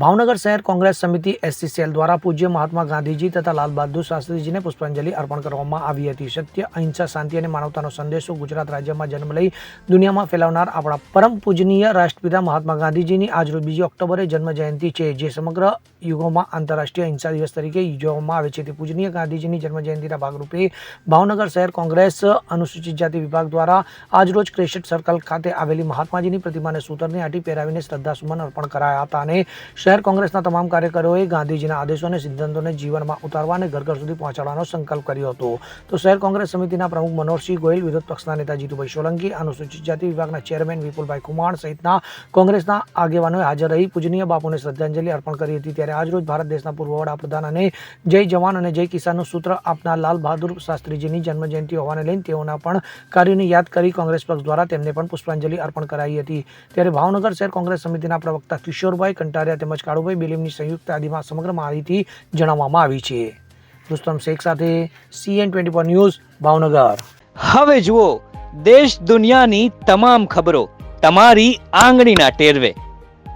ભાવનગર શહેર કોંગ્રેસ સમિતિ એસસીસીએલ દ્વારા પૂજ્ય મહાત્મા ગાંધીજી તથા લાલ બહાદુર શાસ્ત્રીજીને પુષ્પાંજલિ અર્પણ કરવામાં આવી હતી. સત્ય, અહિંસા, શાંતિ અને માનવતાનો સંદેશો ગુજરાત રાજ્યમાં જન્મ લઈ દુનિયામાં ફેલાવનાર આપણા પરમ પૂજનીય રાષ્ટ્રપિતા મહાત્મા ગાંધીજીની આજરોજ બીજી ઓક્ટોબરે જન્મ જયંતિ છે, જે સમગ્ર યુગોમાં આંતરરાષ્ટ્રીય અહિંસા દિવસ તરીકે ઉજવવામાં આવે છે. તે પૂજનીય ગાંધીજીની જન્મ જયંતિના ભાગરૂપે ભાવનગર શહેર કોંગ્રેસ અનુસૂચિત જાતિ વિભાગ દ્વારા આજરોજ ક્રેશટ સર્કલ ખાતે આવેલી મહાત્માજીની પ્રતિમાને સૂતરની આટી પહેરાવીને શ્રદ્ધાસુમન અર્પણ કરાયા હતા અને શહેર કોંગ્રેસના તમામ કાર્યકરોએ ગાંધીજીના આદેશો અને સિદ્ધાંતોને જીવનમાં ઉતારવા અને ઘર ઘર સુધી પહોંચાડવાનો સંકલ્પ કર્યો હતો. તો શહેર કોંગ્રેસ સમિતિના પ્રમુખ મનોહરસિંહ ગોયલ વિરોધ પક્ષના નેતા જીતુભાઈ સોલંકી અનુસૂચિત જાતિ વિભાગના ચેરમેન વિપુલભાઈ કુમાર સહિતના કોંગ્રેસના આગેવાનોએ હાજર રહી પૂજનીય બાપુને શ્રદ્ધાંજલિ અર્પણ કરી હતી. ત્યારે આજરોજ ભારત દેશના પૂર્વ વડાપ્રધાન અને જય જવાન અને જય કિસાનનું સૂત્ર આપનાર લાલ બહાદુર શાસ્ત્રીજીની જન્મજયંતિ હોવાને લઈને તેઓના પણ કાર્યોને યાદ કરી કોંગ્રેસ પક્ષ દ્વારા તેમને પણ પુષ્પાંજલિ અર્પણ કરાઈ હતી. ત્યારે ભાવનગર શહેર કોંગ્રેસ સમિતિના પ્રવક્તા કિશોરભાઈ કંટારિયા તેમજ કાળુભાઈ બેલીમની સંયુક્ત યાદીમાં સમગ્ર માહિતી જણાવવામાં આવી છે. રુસ્તમ શેખ સાથે CN twenty four news, Bhavnagar. હવે જુઓ, દેશ દુનિયાની તમામ ખબરો તમારી આંગળીના ટેરવે.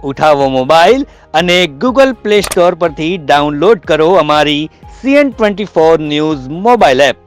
ઉઠાવો મોબાઈલ અને ગૂગલ પ્લે સ્ટોર પરથી ડાઉનલોડ કરો અમારી CN twenty four news mobile app.